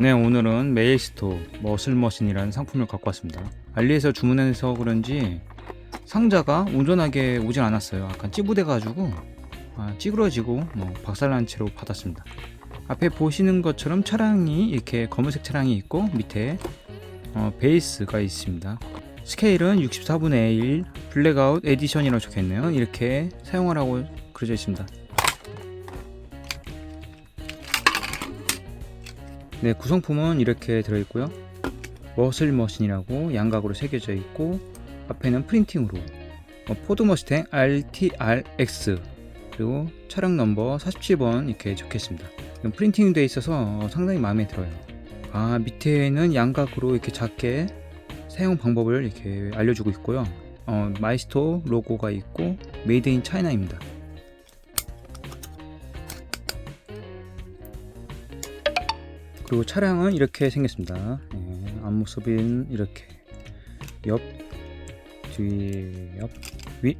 네 오늘은 메일스토 머슬머신이라는 상품을 갖고 왔습니다. 알리에서 주문해서 그런지 상자가 온전하게 오진 않았어요. 약간 찌부돼 가지고 아, 찌그러지고 뭐 박살난 채로 받았습니다. 앞에 보시는 것처럼 차량이 이렇게 검은색 차량이 있고 밑에 어, 베이스가 있습니다. 스케일은 64분의 1 블랙아웃 에디션이라고 적혀있네요. 이렇게 사용하라고 그려져 있습니다 네, 구성품은 이렇게 들어있고요. 머슬 머신이라고 양각으로 새겨져 있고 앞에는 프린팅으로 어, 포드 머스탱 RTRX 그리고 차량 넘버 47번 이렇게 적혀 있습니다. 이건 프린팅이 되어 있어서 상당히 마음에 들어요. 아 밑에는 양각으로 이렇게 작게 사용 방법을 이렇게 알려주고 있고요. 어, 마이스토 로고가 있고 메이드 인 차이나입니다. 그리고 차량은 이렇게 생겼습니다. 예, 앞모습은 이렇게 옆, 뒤, 옆, 위,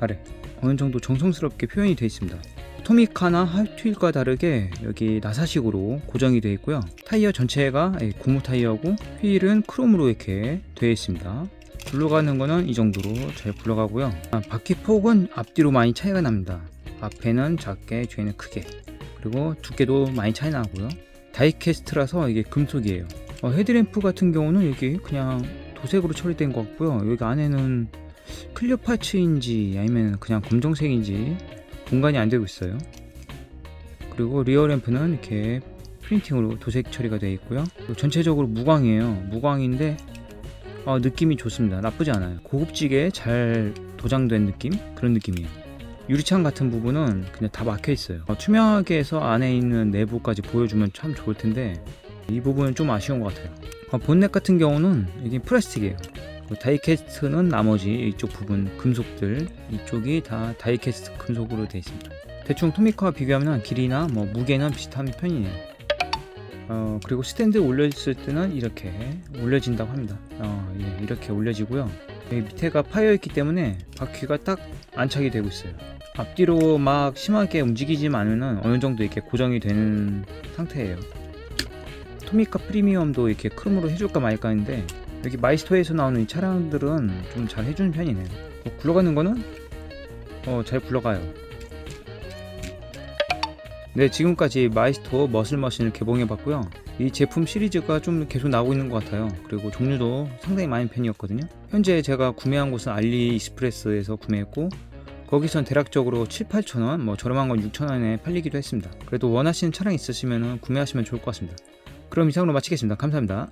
아래 어느 정도 정성스럽게 표현이 되어 있습니다. 토미카나 핫휠과 다르게 여기 나사식으로 고정이 되어 있고요. 타이어 전체가 예, 고무 타이어고 휠은 크롬으로 이렇게 되어 있습니다. 굴러가는 거는 이 정도로 잘 굴러가고요. 아, 바퀴 폭은 앞뒤로 많이 차이가 납니다. 앞에는 작게, 뒤에는 크게. 그리고 두께도 많이 차이 나고요. 다이캐스트라서 이게 금속이에요. 어, 헤드램프 같은 경우는 여기 그냥 도색으로 처리된 것 같고요. 여기 안에는 클리어 파츠인지 아니면 그냥 검정색인지 공간이 안 되고 있어요. 그리고 리어 램프는 이렇게 프린팅으로 도색 처리가 되어 있고요. 전체적으로 무광이에요. 무광인데 어, 느낌이 좋습니다. 나쁘지 않아요. 고급지게 잘 도장된 느낌? 그런 느낌이에요. 유리창 같은 부분은 그냥 다 막혀 있어요. 어, 투명하게 해서 안에 있는 내부까지 보여주면 참 좋을 텐데 이 부분은 좀 아쉬운 것 같아요. 어, 본넷 같은 경우는 이게 플라스틱이에요. 그리고 다이캐스트는 나머지 이쪽 부분 금속들 이쪽이 다 다이캐스트 금속으로 되어 있습니다. 대충 토미카와 비교하면 길이나 뭐 무게는 비슷한 편이에요. 어, 그리고 스탠드 올려있을 때는 이렇게 올려진다고 합니다. 어, 예, 이렇게 올려지고요. 밑에가 파여 있기 때문에 바퀴가 딱 안착이 되고 있어요. 앞뒤로 막 심하게 움직이지만 않으면 어느 정도 이렇게 고정이 되는 상태예요. 토미카 프리미엄도 이렇게 크롬으로 해줄까 말까 했는데 여기 마이스토에서 나오는 이 차량들은 좀 잘 해주는 편이네요. 어, 굴러가는 거는 어, 잘 굴러가요. 네, 지금까지 마이스토 머슬머신을 개봉해 봤고요. 이 제품 시리즈가 좀 계속 나오고 있는 것 같아요. 그리고 종류도 상당히 많은 편이었거든요. 현재 제가 구매한 곳은 알리익스프레스에서 구매했고, 거기선 대략적으로 7, 8천원, 뭐 저렴한 건 6천원에 팔리기도 했습니다. 그래도 원하시는 차량 있으시면 구매하시면 좋을 것 같습니다. 그럼 이상으로 마치겠습니다. 감사합니다.